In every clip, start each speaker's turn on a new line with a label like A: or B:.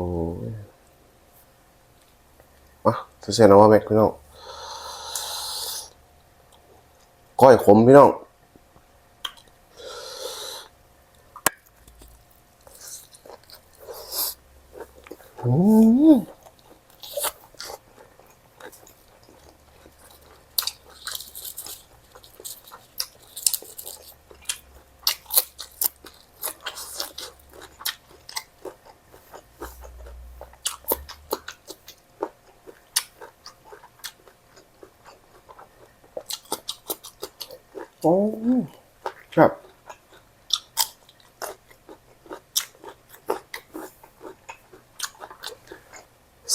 A: อ้ยอะเสียนะว่าแม็กพี่น้องก้อยขมพี่น้อง โอ้ครับ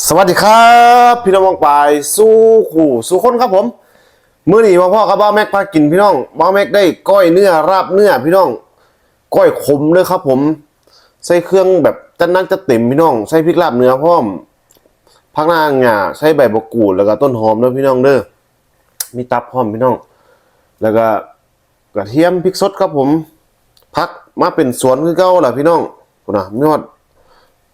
A: สวัสดีครับ พี่น้องมองปลายสู้ขู่สู้คนครับผมมื้อนี้มาพ่อกับบ้าแม็กพากินพี่น้องบ้าแม็กได้ก้อยเนื้อราบเนื้อพี่น้อง ก้อยขมเลยครับ ผม ใส่เครื่องแบบจัดหนักจะเต็มพี่น้อง ใส่พริกลาบเนื้อพร้อมผักนางง่าใส่ใบมะกรูดแล้วก็ต้นหอมด้วยพี่น้องเด้อมีตับพร้อมพี่น้อง แล้วก็ กระเทียมพริกสดครับผมพักมาเป็นสวนคือเก่าล่ะพี่น้องพุ่นะมีฮอด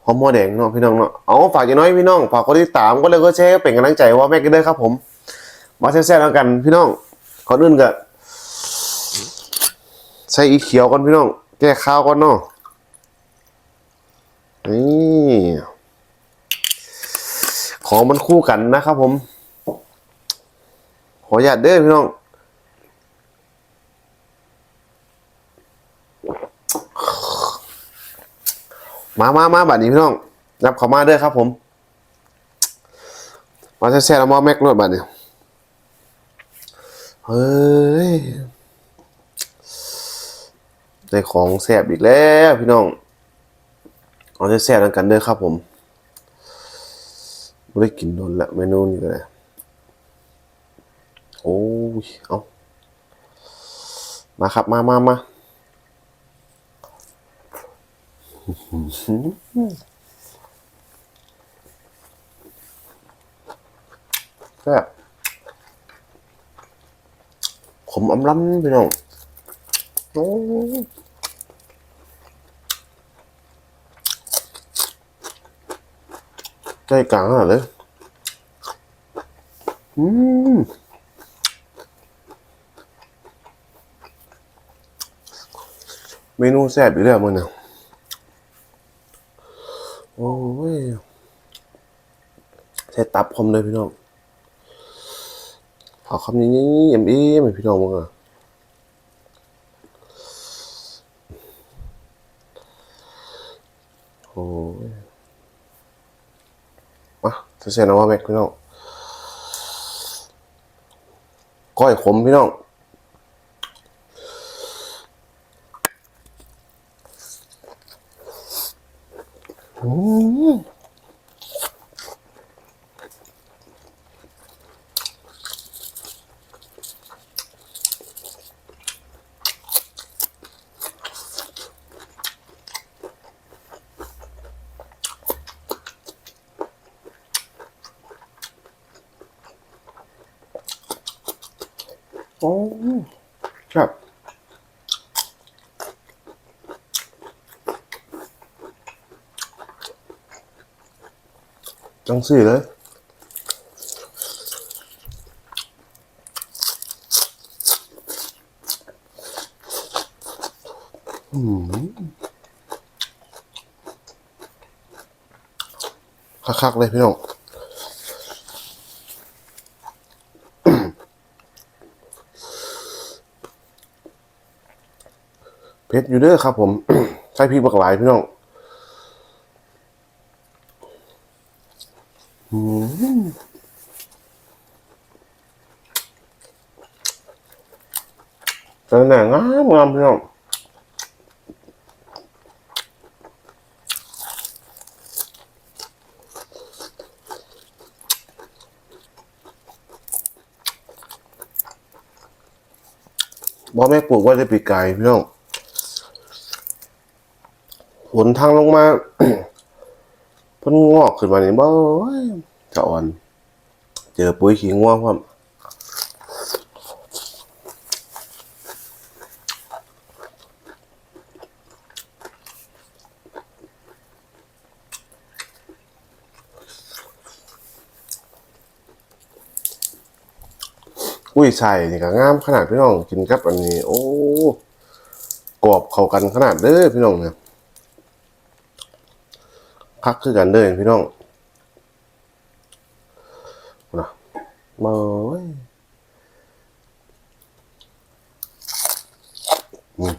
A: หอมหัวแดงเนาะพี่น้องเนาะเอาฝากอย่างน้อยพี่น้องฝากคนที่ตามก็เลยก็แชร์เป็นกำลังใจว่าแม่กันด้ครับ ผม มาแซ่บๆแล้วกันพี่น้องก่อนอื่นก็ใส่อีเขียวก่อนพี่น้อง แก้ข้าวก่อนเนาะนี่ของมันคู่กันนะครับผม ขออนุญาตเด้อพี่น้อง มามามาบัดนี้พี่น้องนับเขามาเด้อครับ ผม มาแซ่ๆแล้วมาแม็กนวดบัดนี้เฮ้ยได้ของแซ่บอีกแล้วพี่น้องเอาแซ่บๆแล้วกันเด้อครับ ผมไม่ได้กินโดนละเมนูนี้ก็เลยโอ้ยเอามาครับมามามา แซ่บขมอำล้ำพี่น้องโอ้ใจกลางขนาดเลยอืมเมนูแซ่บอีกแล้วมึงเนี่ยโอ้ย ใส่ตับคมเลยพี่น้องเอคำนี้นี่เอ็มเอ็มพี่น้องมึงอะโอ้ยมาจะเสียนะว่าแม็กพี่น้องก้อยขมพี่น้อง อืม โอ้ครับจังสี่เลยอืมคักๆเลยพี่น้อง เพชรอยู่เด้อครับผมใช้พริกบักหลายพี่น้องแต่หนังงามงามพี่น้องบ่แม่ปลูกไว้ได้ปีกไก่พี่น้อง หนทางลงมาพิ่นงอกขึ้นมาเนี่ยบ่จะอ่อน เจอปุ๋ยขี้ง่วครับอุ้ยใส่นี่ก็งามขนาดพี่น้องกินกับอันนี้ โอ้กรอบเข้ากันขนาดเด้อพี่น้องเนี่ย คักคือกันเด้อพี่น้องนะมาเว้ยอืม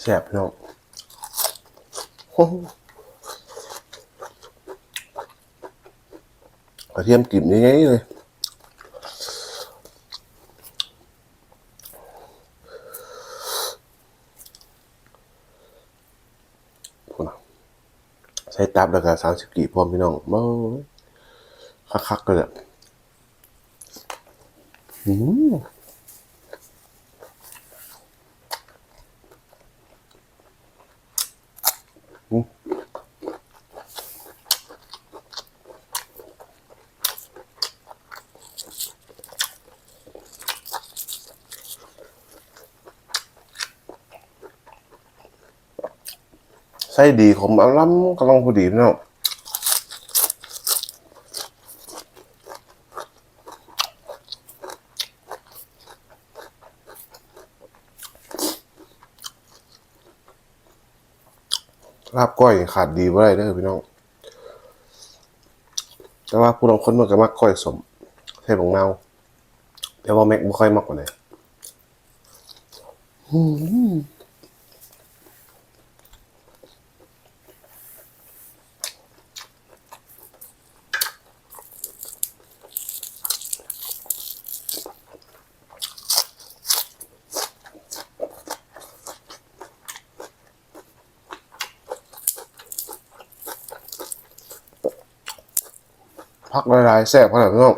A: แซ่บพี่น้อง กระเทียมกลิ่นยังไงเลยนะใช้ตับแล้วก็สามสิบกี่พร้อมพี่น้องเบ้าคักๆกันเลยอืมอืม ไส้ดีขมอร่ำกำลังพอดีพี่น้อง ลาบก้อยขาดดีบ่ได้เด้อพี่น้อง แต่ว่าผู้บางคนมันก็มักก้อยสมใส่บงเนาแต่ว่าแม็กบ่ค่อยมักกว่าเลย พักหลายๆแซ่บขนาดนี้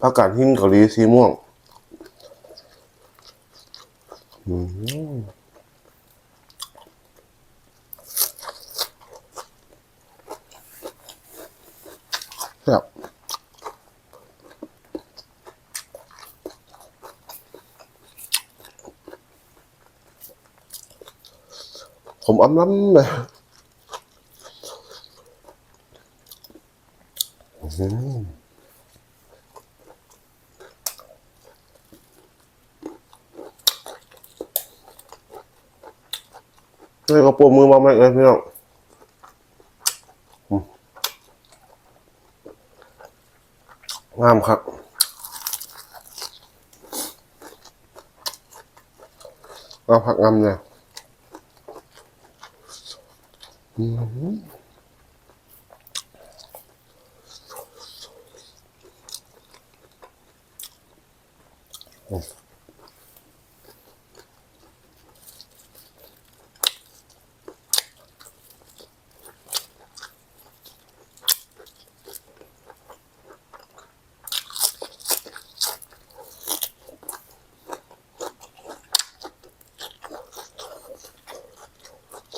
A: ผักกาดหิ้งเกาหลีสีม่วง อืม มอ้ำล้ำเลยนี่ก็ปวดมือมาไหมเลยพี่น้องงามครับงามผักงามเนี่ย อืม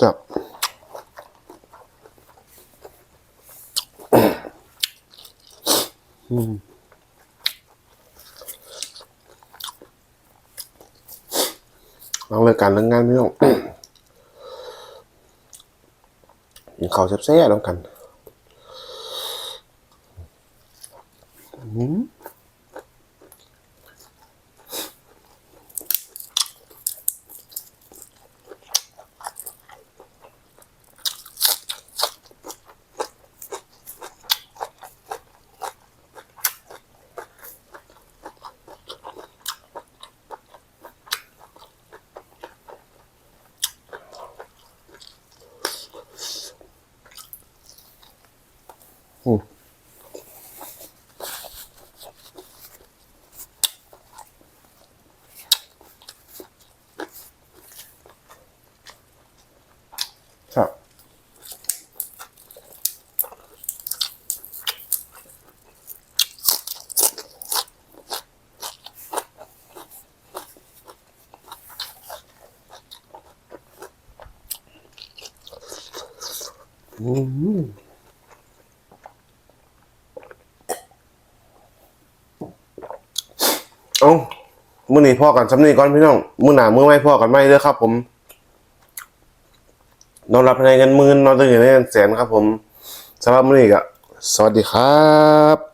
A: จับ ล องเลยการเรื่องงานพี่น้องกินข้าวแซ่บๆแล้วกัน อืม เอามื้อนี้พ่อกันสำนีก่อนพี่น้องมื้อหนามื้อไม่พ่อกันไม่เด้อครับ ผมนอนรับในเงินหมื่นนอนตื่นในเงินแสนครับ ผมสำหรับมื้อนี้ก็สวัสดีครับ